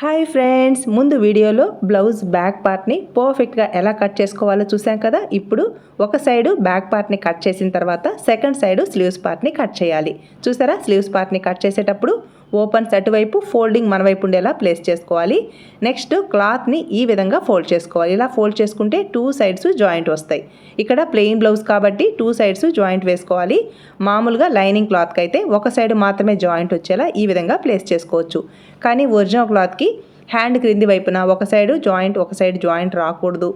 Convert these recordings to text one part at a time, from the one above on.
Hi friends ముందు వీడియోలో blouse back పార్ట్ని పర్ఫెక్ట్గా ఎలా కట్ చేసుకోవాలో చూసాం కదా? ఇప్పుడు ఒక సైడు బ్యాక్ పార్ట్ని కట్ చేసిన తర్వాత సెకండ్ సైడు స్లీవ్స్ పార్ట్ని కట్ చేయాలి. చూసారా? స్లీవ్స్ పార్ట్ని కట్ చేసేటప్పుడు ఓపెన్స్ అటువైపు ఫోల్డింగ్ మన వైపు ఉండేలా ప్లేస్ చేసుకోవాలి. నెక్స్ట్ క్లాత్ని ఈ విధంగా ఫోల్డ్ చేసుకోవాలి. ఇలా ఫోల్డ్ చేసుకుంటే టూ సైడ్స్ జాయింట్ వస్తాయి. ఇక్కడ ప్లెయిన్ బ్లౌజ్ కాబట్టి టూ సైడ్స్ జాయింట్ వేసుకోవాలి. మామూలుగా లైనింగ్ క్లాత్కి అయితే ఒక సైడ్ మాత్రమే జాయింట్ వచ్చేలా ఈ విధంగా ప్లేస్ చేసుకోవచ్చు. కానీ ఒరిజినల్ క్లాత్కి హ్యాండ్ క్రింది వైపున ఒక సైడ్ జాయింట్ ఒక సైడ్ జాయింట్ రాకూడదు.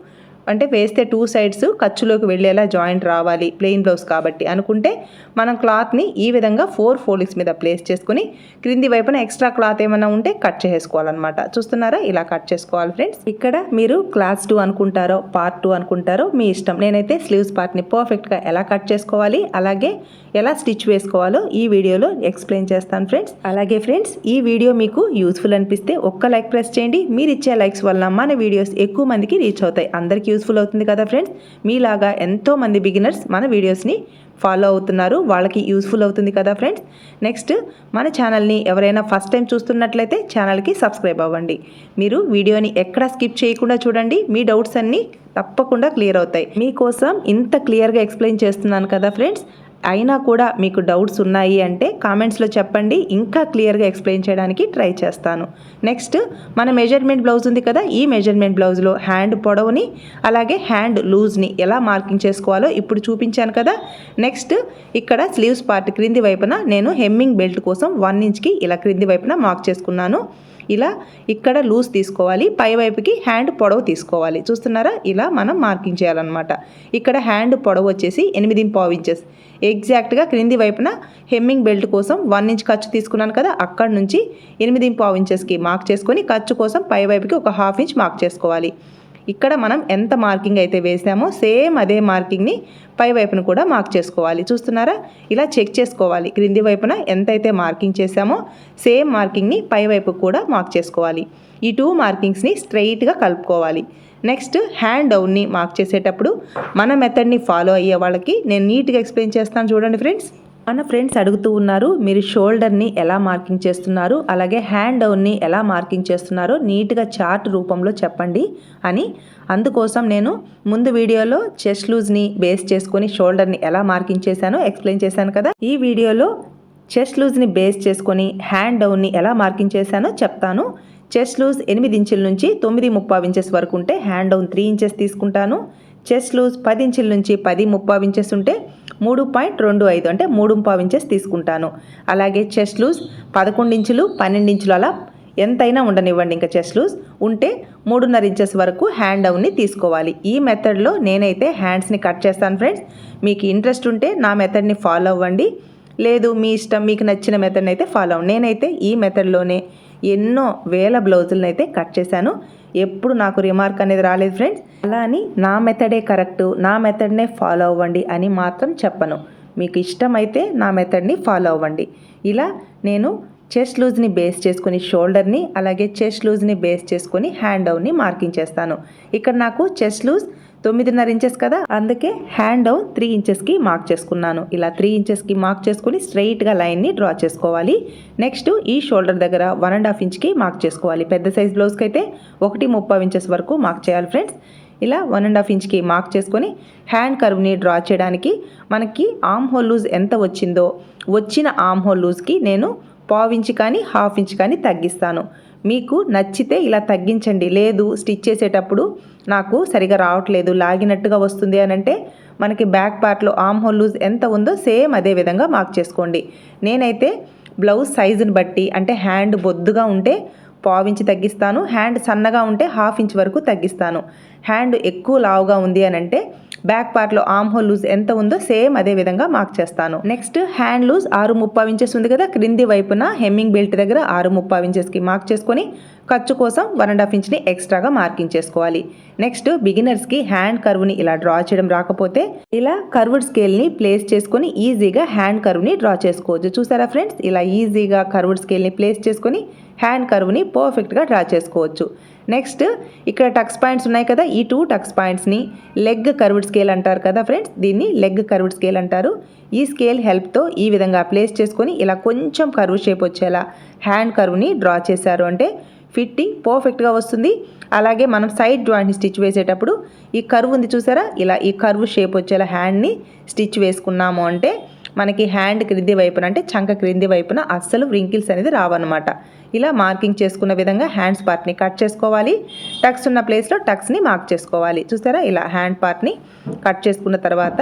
అంటే వేస్తే టూ సైడ్స్ ఖర్చులోకి వెళ్ళేలా జాయింట్ రావాలి ప్లెయిన్ బ్లౌజ్ కాబట్టి అనుకుంటే మనం క్లాత్ని ఈ విధంగా ఫోర్ ఫోల్డింగ్స్ మీద ప్లేస్ చేసుకుని క్రింది వైపున ఎక్స్ట్రా క్లాత్ ఏమైనా ఉంటే కట్ చేసుకోవాలన్నమాట చూస్తున్నారా? ఇలా కట్ చేసుకోవాలి ఫ్రెండ్స్ ఇక్కడ మీరు క్లాస్ టూ అనుకుంటారో పార్ట్ టూ అనుకుంటారో మీ ఇష్టం. నేనైతే స్లీవ్స్ పార్ట్ని పర్ఫెక్ట్గా ఎలా కట్ చేసుకోవాలి అలాగే ఎలా స్టిచ్ వేసుకోవాలో ఈ వీడియోలో ఎక్స్ప్లెయిన్ చేస్తాను ఫ్రెండ్స్ అలాగే ఫ్రెండ్స్ ఈ వీడియో మీకు యూస్ఫుల్ అనిపిస్తే ఒక్క లైక్ ప్రెస్ చేయండి. మీరు ఇచ్చే లైక్స్ వల్ల మన వీడియోస్ ఎక్కువ మందికి రీచ్ అవుతాయి. అందరికీ యూస్ఫుల్ అవుతుంది కదా ఫ్రెండ్స్ మీలాగా ఎంతో మంది బిగినర్స్ మన వీడియోస్ని ఫాలో అవుతున్నారు. వాళ్ళకి యూస్ఫుల్ అవుతుంది కదా ఫ్రెండ్స్ నెక్స్ట్ మన ఛానల్ని ఎవరైనా ఫస్ట్ టైం చూస్తున్నట్లయితే ఛానల్కి సబ్స్క్రైబ్ అవ్వండి. మీరు వీడియోని ఎక్కడ స్కిప్ చేయకుండా చూడండి. మీ డౌట్స్ అన్నీ తప్పకుండా క్లియర్ అవుతాయి. మీకోసం ఇంత క్లియర్గా ఎక్స్ప్లెయిన్ చేస్తున్నాను కదా ఫ్రెండ్స్ అయినా కూడా మీకు డౌట్స్ ఉన్నాయి అంటే కామెంట్స్లో చెప్పండి. ఇంకా క్లియర్గా ఎక్స్ప్లెయిన్ చేయడానికి ట్రై చేస్తాను. నెక్స్ట్ మన మెజర్మెంట్ బ్లౌజ్ ఉంది కదా ఈ మెజర్మెంట్ బ్లౌజ్లో హ్యాండ్ పొడవుని అలాగే హ్యాండ్ లూజ్ని ఎలా మార్కింగ్ చేసుకోవాలో ఇప్పుడు చూపించాను కదా. నెక్స్ట్ ఇక్కడ స్లీవ్స్ పార్ట్ క్రింది వైపున నేను హెమ్మింగ్ బెల్ట్ కోసం వన్ ఇంచ్కి ఇలా క్రింది వైపున మార్క్ చేసుకున్నాను. ఇలా ఇక్కడ లూజ్ తీసుకోవాలి. పై వైపుకి హ్యాండ్ పొడవు తీసుకోవాలి. చూస్తున్నారా? ఇలా మనం మార్కింగ్ చేయాలన్నమాట. ఇక్కడ హ్యాండ్ పొడవు వచ్చేసి ఎనిమిది పావు ఇంచెస్. ఎగ్జాక్ట్గా క్రింది వైపున హెమ్మింగ్ బెల్ట్ కోసం వన్ ఇంచ్ ఖర్చు తీసుకున్నాను కదా అక్కడ నుంచి ఎనిమిది పావు ఇంచెస్కి మార్క్ చేసుకొని ఖర్చు కోసం పై వైపుకి ఒక హాఫ్ ఇంచ్ మార్క్ చేసుకోవాలి. ఇక్కడ మనం ఎంత మార్కింగ్ అయితే వేసామో సేమ్ అదే మార్కింగ్ని పై వైపును కూడా మార్క్ చేసుకోవాలి. చూస్తున్నారా? ఇలా చెక్ చేసుకోవాలి. క్రింది వైపున ఎంతైతే మార్కింగ్ చేసామో సేమ్ మార్కింగ్ని పై వైపు కూడా మార్క్ చేసుకోవాలి. ఈ టూ మార్కింగ్స్ని స్ట్రైట్గా కలుపుకోవాలి. నెక్స్ట్ హ్యాండ్ డౌన్ని మార్క్ చేసేటప్పుడు మన మెథడ్ని ఫాలో అయ్యే వాళ్ళకి నేను నీట్గా ఎక్స్ప్లెయిన్ చేస్తాను చూడండి ఫ్రెండ్స్. మన ఫ్రెండ్స్ అడుగుతూ ఉన్నారు మీరు షోల్డర్ని ఎలా మార్కింగ్ చేస్తున్నారు అలాగే హ్యాండ్ డౌన్ని ఎలా మార్కింగ్ చేస్తున్నారో నీట్గా చార్ట్ రూపంలో చెప్పండి అని. అందుకోసం నేను ముందు వీడియోలో చెస్ట్ లూజ్ని బేస్ చేసుకొని షోల్డర్ని ఎలా మార్కింగ్ చేశానో ఎక్స్ప్లెయిన్ చేశాను కదా. ఈ వీడియోలో చెస్ట్ లూజ్ని బేస్ చేసుకొని హ్యాండ్ డౌన్ని ఎలా మార్కింగ్ చేశానో చెప్తాను. చెస్ట్ లూజ్ ఎనిమిది ఇంచుల నుంచి తొమ్మిది ముప్పావు ఇంచెస్ వరకు ఉంటే హ్యాండ్ డౌన్ త్రీ ఇంచెస్ తీసుకుంటాను. చెస్ట్ లూజ్ పది ఇంచుల నుంచి పది ముప్పావు ఇంచెస్ ఉంటే మూడు పాయింట్ రెండు ఐదు అంటే మూడు పావు ఇంచెస్ తీసుకుంటాను. అలాగే చెస్ట్ లూజ్ పదకొండు ఇంచులు పన్నెండు ఇంచులు అలా ఎంతైనా ఉండనివ్వండి. ఇంకా చెస్ట్ లూజ్ ఉంటే మూడున్నర ఇంచెస్ వరకు హ్యాండ్ డౌన్ని తీసుకోవాలి. ఈ మెథడ్లో నేనైతే హ్యాండ్స్ని కట్ చేస్తాను ఫ్రెండ్స్ మీకు ఇంట్రెస్ట్ ఉంటే నా మెథడ్ని ఫాలో అవ్వండి. లేదు మీ ఇష్టం మీకు నచ్చిన మెథడ్ని అయితే ఫాలో అవ్వండి. నేనైతే ఈ మెథడ్లోనే ఎన్నో వేల బ్లౌజులను అయితే కట్ చేశాను. ఎప్పుడు నాకు రిమార్క్ అనేది రాలేదు ఫ్రెండ్స్ అలా అని నా మెథడే కరెక్ట్ నా మెథడ్నే ఫాలో అవ్వండి అని మాత్రం చెప్పను. మీకు ఇష్టమైతే నా మెథడ్ని ఫాలో అవ్వండి. ఇలా నేను చెస్ట్ లూజ్ని బేస్ చేసుకుని షోల్డర్ని అలాగే చెస్ట్ లూజ్ని బేస్ చేసుకొని హ్యాండ్ డౌన్ని మార్కింగ్ చేస్తాను. ఇక్కడ నాకు చెస్ట్ లూజ్ తొమ్మిదిన్నర ఇంచెస్ కదా? అందుకే హ్యాండ్ డౌన్ త్రీ ఇంచెస్కి మార్క్ చేసుకున్నాను. ఇలా త్రీ ఇంచెస్కి మార్క్ చేసుకుని స్ట్రైట్గా లైన్ని డ్రా చేసుకోవాలి. నెక్స్ట్ ఈ షోల్డర్ దగ్గర వన్ అండ్ హాఫ్ ఇంచ్కి మార్క్ చేసుకోవాలి. పెద్ద సైజ్ బ్లౌజ్కి అయితే ఒకటి ముప్పై ఇంచెస్ వరకు మార్క్ చేయాలి ఫ్రెండ్స్ ఇలా వన్ అండ్ హాఫ్ ఇంచ్కి మార్క్ చేసుకొని హ్యాండ్ కర్వ్ని డ్రా చేయడానికి మనకి ఆమ్ హోల్ లూజ్ ఎంత వచ్చిందో వచ్చిన ఆమ్ హోల్ లూజ్కి నేను పావు ఇంచ్ కానీ హాఫ్ ఇంచ్ కానీ తగ్గిస్తాను. మీకు నచ్చితే ఇలా తగ్గించండి. లేదు స్టిచ్ చేసేటప్పుడు నాకు సరిగా రావట్లేదు లాగినట్టుగా వస్తుంది అని అంటే మనకి బ్యాక్ పార్ట్లో ఆమ్ హోల్ లూజ్ ఎంత ఉందో సేమ్ అదే విధంగా మార్క్ చేసుకోండి. నేనైతే బ్లౌజ్ సైజుని బట్టి అంటే హ్యాండ్ బొద్దుగా ఉంటే పావించి తగ్గిస్తాను హ్యాండ్ సన్నగా ఉంటే హాఫ్ ఇంచ్ వరకు తగ్గిస్తాను. హ్యాండ్ ఎక్కువ లావుగా ఉంది అని అంటే బ్యాక్ పార్ట్లో ఆమ్ హోల్ లూజ్ ఎంత ఉందో సేమ్ అదే విధంగా మార్క్ చేస్తాను. నెక్స్ట్ హ్యాండ్ లూజ్ ఆరు ముప్పావు ఇంచెస్ ఉంది కదా క్రింది వైపున హెమ్మింగ్ బెల్ట్ దగ్గర ఆరు ముప్పావు ఇంచెస్కి మార్క్ చేసుకొని ఖర్చు కోసం వన్ అండ్ హాఫ్ ఇంచ్ని ఎక్స్ట్రాగా మార్కింగ్ చేసుకోవాలి. నెక్స్ట్ బిగినర్స్కి హ్యాండ్ కర్వ్ని ఇలా డ్రా చేయడం రాకపోతే ఇలా కర్వ్డ్ స్కేల్ని ప్లేస్ చేసుకొని ఈజీగా హ్యాండ్ కర్వ్ని డ్రా చేసుకోవచ్చు. చూసారా ఫ్రెండ్స్ ఇలా ఈజీగా కర్వ్డ్ స్కేల్ని ప్లేస్ చేసుకొని హ్యాండ్ కర్వ్ని పర్ఫెక్ట్గా డ్రా చేసుకోవచ్చు. నెక్స్ట్ ఇక్కడ టక్స్ పాయింట్స్ ఉన్నాయి కదా ఈ టూ టక్స్ పాయింట్స్ని లెగ్ కర్వ్డ్ స్కేల్ అంటారు కదా ఫ్రెండ్స్ దీన్ని లెగ్ కర్వ్డ్ స్కేల్ అంటారు. ఈ స్కేల్ హెల్ప్తో ఈ విధంగా ప్లేస్ చేసుకొని ఇలా కొంచెం కర్వ్ షేప్ వచ్చేలా హ్యాండ్ కర్వ్ని డ్రా చేశారు. అంటే ఫిట్టింగ్ పర్ఫెక్ట్గా వస్తుంది. అలాగే మనం సైడ్ జాయింట్ని స్టిచ్ వేసేటప్పుడు ఈ కర్వ్ ఉంది చూసారా? ఇలా ఈ కర్వ్ షేప్ వచ్చేలా హ్యాండ్ని స్టిచ్ వేసుకున్నాము అంటే మనకి హ్యాండ్ క్రింది వైపున అంటే చంక క్రింది వైపున అస్సలు వ్రింకిల్స్ అనేది రావన్నమాట. ఇలా మార్కింగ్ చేసుకున్న విధంగా హ్యాండ్స్ పార్ట్ని కట్ చేసుకోవాలి. టక్స్ ఉన్న ప్లేస్లో టక్స్ని మార్క్ చేసుకోవాలి. చూసారా? ఇలా హ్యాండ్ పార్ట్ని కట్ చేసుకున్న తర్వాత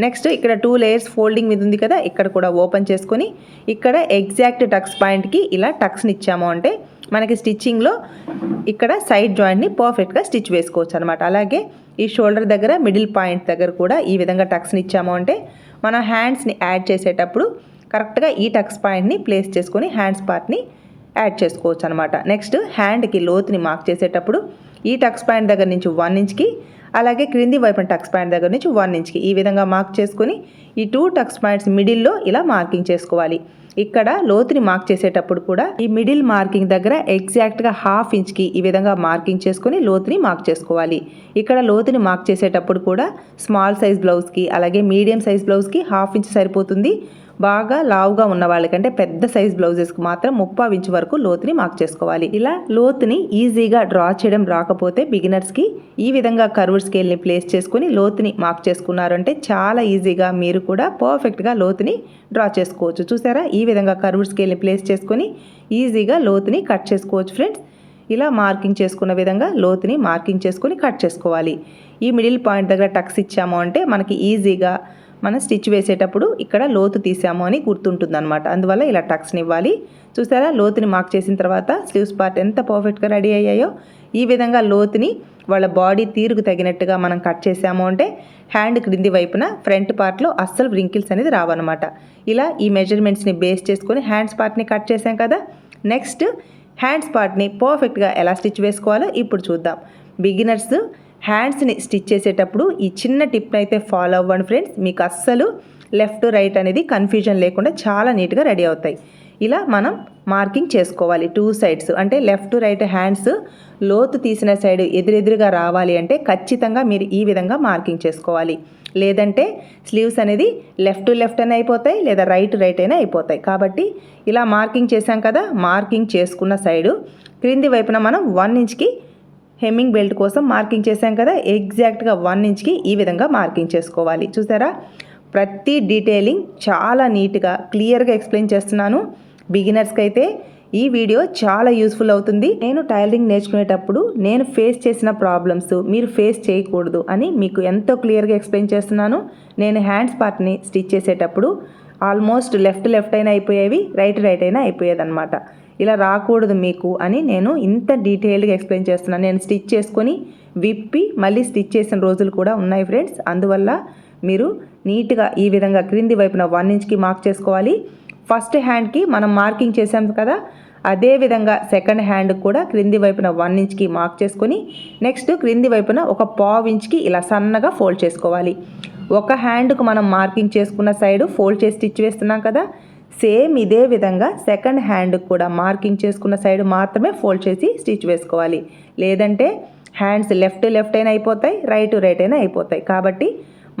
నెక్స్ట్ ఇక్కడ టూ లేయర్స్ ఫోల్డింగ్ మీద ఉంది కదా? ఇక్కడ కూడా ఓపెన్ చేసుకొని ఇక్కడ ఎగ్జాక్ట్ టక్స్ పాయింట్కి ఇలా టక్స్ని ఇచ్చాము అంటే మనకి స్టిచ్చింగ్లో ఇక్కడ సైడ్ జాయింట్ని పర్ఫెక్ట్గా స్టిచ్ వేసుకోవచ్చు అనమాట అలాగే ఈ షోల్డర్ దగ్గర మిడిల్ పాయింట్ దగ్గర కూడా ఈ విధంగా టక్స్ని ఇచ్చాము అంటే మనం హ్యాండ్స్ని యాడ్ చేసేటప్పుడు కరెక్ట్గా ఈ టక్స్ పాయింట్ని ప్లేస్ చేసుకొని హ్యాండ్స్ పార్ట్ని యాడ్ చేసుకోవచ్చు అనమాట నెక్స్ట్ హ్యాండ్కి లోతుని మార్క్ చేసేటప్పుడు ఈ టక్స్ పాయింట్ దగ్గర నుంచి వన్ ఇంచ్కి అలాగే క్రింది వైపున టక్స్ పాయింట్ దగ్గర నుంచి వన్ ఇంచ్కి ఈ విధంగా మార్క్ చేసుకొని ఈ టూ టక్స్ పాయింట్స్ మిడిల్లో ఇలా మార్కింగ్ చేసుకోవాలి. ఇక్కడ లోతుని మార్క్ చేసేటప్పుడు కూడా ఈ మిడిల్ మార్కింగ్ దగ్గర ఎగ్జాక్ట్గా హాఫ్ ఇంచ్కి ఈ విధంగా మార్కింగ్ చేసుకొని లోతుని మార్క్ చేసుకోవాలి. ఇక్కడ లోతుని మార్క్ చేసేటప్పుడు కూడా స్మాల్ సైజ్ బ్లౌజ్కి అలాగే మీడియం సైజ్ బ్లౌజ్కి హాఫ్ ఇంచ్ సరిపోతుంది. బాగా లావుగా ఉన్న వాళ్ళకంటే పెద్ద సైజ్ బ్లౌజెస్కి మాత్రం ముప్పై ఇంచు వరకు లోతుని మార్క్ చేసుకోవాలి. ఇలా లోతుని ఈజీగా డ్రా చేయడం రాకపోతే బిగినర్స్కి ఈ విధంగా కర్వ్ స్కేల్ని ప్లేస్ చేసుకుని లోతుని మార్క్ చేసుకున్నారంటే చాలా ఈజీగా మీరు కూడా పర్ఫెక్ట్గా లోతుని డ్రా చేసుకోవచ్చు. చూసారా? ఈ విధంగా కర్వ్ స్కేల్ని ప్లేస్ చేసుకొని ఈజీగా లోతుని కట్ చేసుకోవచ్చు ఫ్రెండ్స్. ఇలా మార్కింగ్ చేసుకున్న విధంగా లోతుని మార్కింగ్ చేసుకొని కట్ చేసుకోవాలి. ఈ మిడిల్ పాయింట్ దగ్గర టక్స్ ఇచ్చాము అంటే మనకి ఈజీగా మనం స్టిచ్ వేసేటప్పుడు ఇక్కడ లోతు తీసాము అని గుర్తుంటుంది అనమాట అందువల్ల ఇలా టక్స్ని ఇవ్వాలి. చూసారా? లోతుని మార్క్ చేసిన తర్వాత స్లీవ్స్ పార్ట్ ఎంత పర్ఫెక్ట్గా రెడీ అయ్యాయో? ఈ విధంగా లోతుని వాళ్ళ బాడీ తీరుకు తగినట్టుగా మనం కట్ చేసాము అంటే హ్యాండ్ క్రింది వైపున ఫ్రంట్ పార్ట్లో అస్సలు వ్రింకిల్స్ అనేది రావన్నమాట. ఇలా ఈ మెజర్మెంట్స్ని బేస్ చేసుకొని హ్యాండ్స్ పార్ట్ని కట్ చేసాం కదా? నెక్స్ట్ హ్యాండ్స్ పార్ట్ని పర్ఫెక్ట్గా ఎలా స్టిచ్ వేసుకోవాలో ఇప్పుడు చూద్దాం. బిగినర్స్ హ్యాండ్స్ని స్టిచ్ చేసేటప్పుడు ఈ చిన్న టిప్ని అయితే ఫాలో అవ్వండి ఫ్రెండ్స్. మీకు అస్సలు లెఫ్ట్ రైట్ అనేది కన్ఫ్యూజన్ లేకుండా చాలా నీట్గా రెడీ అవుతాయి. ఇలా మనం మార్కింగ్ చేసుకోవాలి టూ సైడ్స్. అంటే లెఫ్ట్ రైట్ హ్యాండ్స్ లోతు తీసిన సైడ్ ఎదురెదురుగా రావాలి అంటే ఖచ్చితంగా మీరు ఈ విధంగా మార్కింగ్ చేసుకోవాలి. లేదంటే స్లీవ్స్ అనేది లెఫ్ట్ లెఫ్ట్ అయినా అయిపోతాయి లేదా రైట్ రైట్ అయినా అయిపోతాయి. కాబట్టి ఇలా మార్కింగ్ చేసాం కదా మార్కింగ్ చేసుకున్న సైడు క్రింది వైపున మనం వన్ ఇంచ్కి హెమ్మింగ్ బెల్ట్ కోసం మార్కింగ్ చేశాం కదా ఎగ్జాక్ట్గా వన్ ఇంచ్కి ఈ విధంగా మార్కింగ్ చేసుకోవాలి. చూసారా? ప్రతి డీటెయిలింగ్ చాలా నీట్గా క్లియర్గా ఎక్స్ప్లెయిన్ చేస్తున్నాను. బిగినర్స్కి అయితే ఈ వీడియో చాలా యూస్ఫుల్ అవుతుంది. నేను టైలరింగ్ నేర్చుకునేటప్పుడు నేను ఫేస్ చేసిన ప్రాబ్లమ్స్ మీరు ఫేస్ చేయకూడదు అని మీకు ఎంతో క్లియర్గా ఎక్స్ప్లెయిన్ చేస్తున్నాను. నేను హ్యాండ్స్ పార్ట్ని స్టిచ్ చేసేటప్పుడు ఆల్మోస్ట్ లెఫ్ట్ లెఫ్ట్ అయినా అయిపోయేవి రైట్ రైట్ అయినా అయిపోయేదన్నమాట. ఇలా రాకూడదు మీకు అని నేను ఇంత డీటెయిల్డ్గా ఎక్స్ప్లెయిన్ చేస్తున్నాను. నేను స్టిచ్ చేసుకొని విప్పి మళ్ళీ స్టిచ్ చేసిన రోజులు కూడా ఉన్నాయి ఫ్రెండ్స్. అందువల్ల మీరు నీట్గా ఈ విధంగా క్రింది వైపున వన్ ఇంచ్కి మార్క్ చేసుకోవాలి. ఫస్ట్ హ్యాండ్కి మనం మార్కింగ్ చేసాం కదా అదే విధంగా సెకండ్ హ్యాండ్ కూడా క్రింది వైపున వన్ ఇంచ్కి మార్క్ చేసుకొని నెక్స్ట్ క్రింది వైపున ఒక పావు ఇంచ్కి ఇలా సన్నగా ఫోల్డ్ చేసుకోవాలి. ఒక హ్యాండ్కు మనం మార్కింగ్ చేసుకున్న సైడ్ ఫోల్డ్ చేసి స్టిచ్ వేస్తున్నాం కదా సేమ్ ఇదే విధంగా సెకండ్ హ్యాండ్ కూడా మార్కింగ్ చేసుకున్న సైడ్ మాత్రమే ఫోల్డ్ చేసి స్టిచ్ వేసుకోవాలి. లేదంటే హ్యాండ్స్ లెఫ్ట్ లెఫ్ట్ అయినా అయిపోతాయి రైట్ రైట్ అయినా అయిపోతాయి. కాబట్టి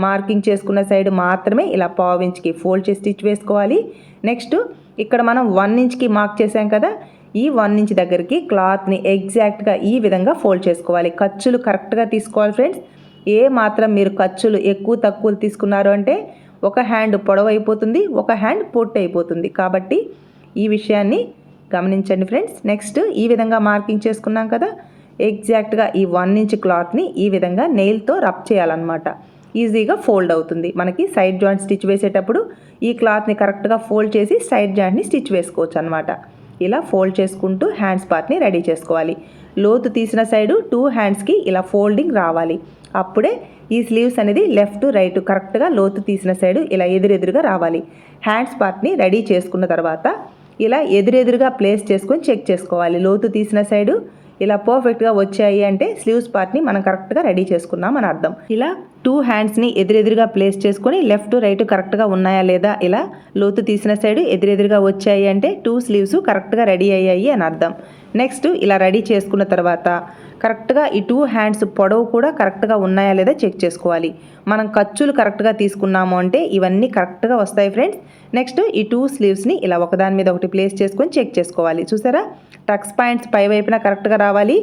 మార్కింగ్ చేసుకున్న సైడ్ మాత్రమే ఇలా పావు ఇంచ్కి ఫోల్డ్ చేసి స్టిచ్ వేసుకోవాలి. నెక్స్ట్ ఇక్కడ మనం వన్ ఇంచ్కి మార్క్ చేసాం కదా ఈ వన్ ఇంచ్ దగ్గరికి క్లాత్ని ఎగ్జాక్ట్గా ఈ విధంగా ఫోల్డ్ చేసుకోవాలి. ఖర్చులు కరెక్ట్గా తీసుకోవాలి ఫ్రెండ్స్. ఏ మాత్రం మీరు ఖర్చులు ఎక్కువ తక్కువ తీసుకున్నారు అంటే ఒక హ్యాండ్ పొడవైపోతుంది ఒక హ్యాండ్ పొట్టి అయిపోతుంది కాబట్టి ఈ విషయాన్ని గమనించండి ఫ్రెండ్స్. నెక్స్ట్ ఈ విధంగా మార్కింగ్ చేసుకున్నాం కదా ఎగ్జాక్ట్గా ఈ వన్ ఇంచ్ క్లాత్ని ఈ విధంగా నెయిల్తో రబ్ చేయాలన్నమాట. ఈజీగా ఫోల్డ్ అవుతుంది. మనకి సైడ్ జాయింట్ స్టిచ్ వేసేటప్పుడు ఈ క్లాత్ని కరెక్ట్గా ఫోల్డ్ చేసి సైడ్ జాయింట్ని స్టిచ్ వేసుకోవచ్చు అనమాట ఇలా ఫోల్డ్ చేసుకుంటూ హ్యాండ్స్ పార్ట్ని రెడీ చేసుకోవాలి. లోతు తీసిన సైడు టూ హ్యాండ్స్కి ఇలా ఫోల్డింగ్ రావాలి. అప్పుడే ఈ స్లీవ్స్ అనేది లెఫ్ట్ రైట్ కరెక్ట్గా లోతు తీసిన సైడు ఇలా ఎదురెదురుగా రావాలి. హ్యాండ్స్ పార్ట్ని రెడీ చేసుకున్న తర్వాత ఇలా ఎదురెదురుగా ప్లేస్ చేసుకొని చెక్ చేసుకోవాలి. లోతు తీసిన సైడు ఇలా పర్ఫెక్ట్గా వచ్చాయి అంటే స్లీవ్స్ పార్ట్ని మనం కరెక్ట్గా రెడీ చేసుకున్నాం అని అర్థం. ఇలా టూ హ్యాండ్స్ని ఎదురెదురుగా ప్లేస్ చేసుకొని లెఫ్ట్ రైట్ కరెక్ట్గా ఉన్నాయా లేదా ఇలా లోతు తీసిన సైడ్ ఎదురెదురుగా వచ్చాయి అంటే టూ స్లీవ్స్ కరెక్ట్గా రెడీ అయ్యాయి అని అర్థం. నెక్స్ట్ ఇలా రెడీ చేసుకున్న తర్వాత కరెక్ట్గా ఈ టూ హ్యాండ్స్ పొడవు కూడా కరెక్ట్గా ఉన్నాయా లేదా చెక్ చేసుకోవాలి. మనం ఖర్చులు కరెక్ట్గా తీసుకున్నాము అంటే ఇవన్నీ కరెక్ట్గా వస్తాయి ఫ్రెండ్స్. నెక్స్ట్ ఈ టూ స్లీవ్స్ని ఇలా ఒకదాని మీద ఒకటి ప్లేస్ చేసుకొని చెక్ చేసుకోవాలి. చూసారా? టక్స్ పాయింట్స్ పై వైపున కరెక్ట్గా రావాలి.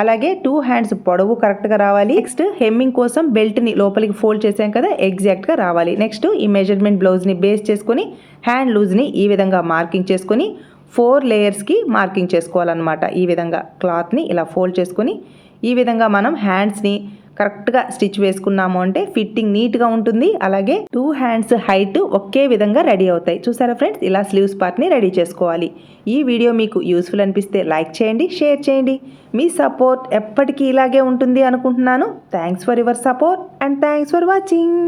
అలాగే టూ హ్యాండ్స్ పొడవు కరెక్ట్గా రావాలి. నెక్స్ట్ హెమ్మింగ్ కోసం బెల్ట్ని లోపలికి ఫోల్డ్ చేసాం కదా ఎగ్జాక్ట్గా రావాలి. నెక్స్ట్ ఈ మెజర్మెంట్ బ్లౌజ్ని బేస్ చేసుకొని హ్యాండ్ లూజ్ని ఈ విధంగా మార్కింగ్ చేసుకొని ఫోర్ లేయర్స్కి మార్కింగ్ చేసుకోవాలన్నమాట. ఈ విధంగా క్లాత్ని ఇలా ఫోల్డ్ చేసుకొని ఈ విధంగా మనం హ్యాండ్స్ని కరెక్ట్గా స్టిచ్ వేసుకున్నాము అంటే ఫిట్టింగ్ నీట్గా ఉంటుంది. అలాగే టూ హ్యాండ్స్ హైట్ ఒకే విధంగా రెడీ అవుతాయి. చూసారా ఫ్రెండ్స్? ఇలా స్లీవ్స్ పార్ట్ని రెడీ చేసుకోవాలి. ఈ వీడియో మీకు యూస్ఫుల్ అనిపిస్తే లైక్ చేయండి షేర్ చేయండి. మీ సపోర్ట్ ఎప్పటికీ ఇలాగే ఉంటుంది అనుకుంటున్నాను. Thanks for your support and thanks for watching.